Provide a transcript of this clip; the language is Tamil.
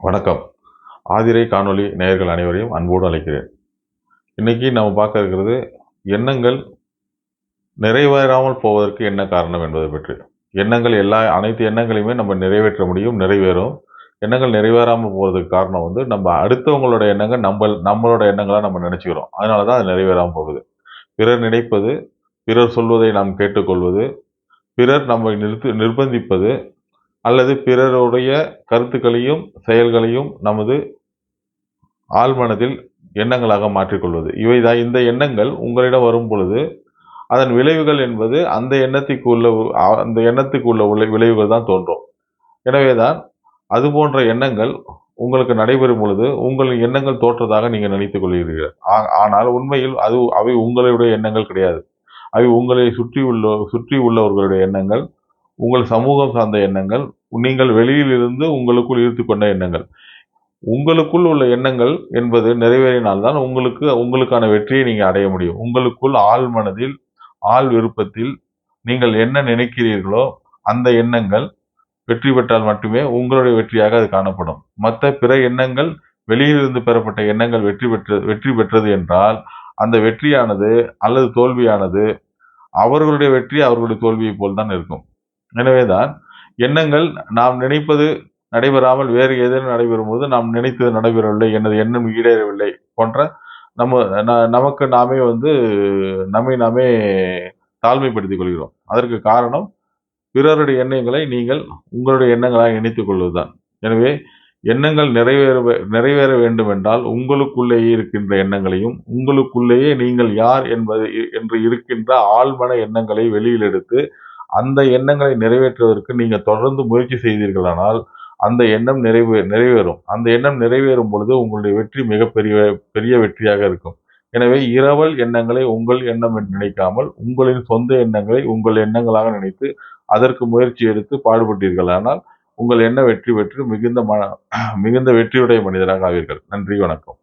வணக்கம். ஆதிரை காணொளி நேயர்கள் அனைவரையும் அன்போடு அழைக்கிறேன். இன்றைக்கி நம்ம பார்க்க இருக்கிறது எண்ணங்கள் நிறைவேறாமல் போவதற்கு என்ன காரணம் என்பதை பற்றி. எண்ணங்கள் எல்லா அனைத்து எண்ணங்களையுமே நம்ம நிறைவேற்ற முடியும் நிறைவேறும். எண்ணங்கள் நிறைவேறாமல் போகிறதுக்கு காரணம் வந்து நம்ம அடுத்தவங்களோட எண்ணங்கள் நம்ம நம்மளோட எண்ணங்களாக நம்ம நினச்சிக்கிறோம். அதனால தான் அது நிறைவேறாமல் போகுது. பிறர் நினைப்பது பிறர் சொல்வதை நாம் கேட்டுக்கொள்வது பிறர் நம்மை நிறுத்து நிர்பந்திப்பது அல்லது பிறருடைய கருத்துக்களையும் செயல்களையும் நமது ஆழ்மனதில் எண்ணங்களாக மாற்றிக்கொள்வது. இவைதான் இந்த எண்ணங்கள் உங்களிடம் வரும் பொழுது அதன் விளைவுகள் என்பது அந்த எண்ணத்துக்கு உள்ள அந்த எண்ணத்துக்கு உள்ள உள்ள விளைவுகள் தான் தோன்றும். எனவேதான் அது போன்ற எண்ணங்கள் உங்களுக்கு நடைபெறும் பொழுது உங்கள் எண்ணங்கள் தோற்றதாக நீங்கள் நினைத்துக் கொள்கிறீர்கள். ஆனால் உண்மையில் அது அவை உங்களுடைய எண்ணங்கள் கிடையாது. அவை உங்களை சுற்றி உள்ள சுற்றி உள்ளவர்களுடைய எண்ணங்கள் உங்கள் சமூகம் சார்ந்த எண்ணங்கள் நீங்கள் வெளியில் இருந்து உங்களுக்குள் ஈர்த்து கொண்ட எண்ணங்கள். உங்களுக்குள் உள்ள எண்ணங்கள் என்பது நிறைவேறினால்தான் உங்களுக்கு உங்களுக்கான வெற்றியை நீங்கள் அடைய முடியும். உங்களுக்குள் ஆள் மனதில் ஆள் விருப்பத்தில் நீங்கள் என்ன நினைக்கிறீர்களோ அந்த எண்ணங்கள் வெற்றி பெற்றால் மட்டுமே உங்களுடைய வெற்றியாக அது காணப்படும். மற்ற பிற எண்ணங்கள் வெளியிலிருந்து பெறப்பட்ட எண்ணங்கள் வெற்றி பெற்ற வெற்றி பெற்றது என்றால் அந்த வெற்றியானது அல்லது தோல்வியானது அவர்களுடைய வெற்றி அவர்களுடைய தோல்வியை போல் தான் இருக்கும். எனவேதான் எண்ணங்கள் நாம் நினைப்பது நடைபெறாமல் வேறு ஏதேனும் நடைபெறும் போது நாம் நினைத்தது நடைபெறவில்லை எனது எண்ணம் ஈடேறவில்லை போன்ற நம்ம நமக்கு நாமே வந்து நம்மை நாமே தாழ்மைப்படுத்திக் கொள்கிறோம். அதற்கு காரணம் பிறருடைய எண்ணங்களை நீங்கள் உங்களுடைய எண்ணங்களாக இணைத்துக் கொள்வதுதான். எனவே எண்ணங்கள் நிறைவேற நிறைவேற வேண்டும் என்றால் உங்களுக்குள்ளேயே இருக்கின்ற எண்ணங்களையும் உங்களுக்குள்ளேயே நீங்கள் யார் என்பது என்று இருக்கின்ற ஆழ்மன எண்ணங்களை வெளியில் எடுத்து அந்த எண்ணங்களை நிறைவேற்றுவதற்கு நீங்கள் தொடர்ந்து முயற்சி செய்தீர்களானால் அந்த எண்ணம் நிறைவே நிறைவேறும். அந்த எண்ணம் நிறைவேறும் பொழுது உங்களுடைய வெற்றி மிகப்பெரிய பெரிய வெற்றியாக இருக்கும். எனவே இரவல் எண்ணங்களை உங்கள் எண்ணம் என்று நினைக்காமல் உங்களின் சொந்த எண்ணங்களை உங்கள் எண்ணங்களாக நினைத்து அதற்கு முயற்சி எடுத்து பாடுபட்டீர்களானால் உங்கள் எண்ண வெற்றி பெற்று மிகுந்த மன மிகுந்த வெற்றியுடைய மனிதராக ஆவீர்கள். நன்றி வணக்கம்.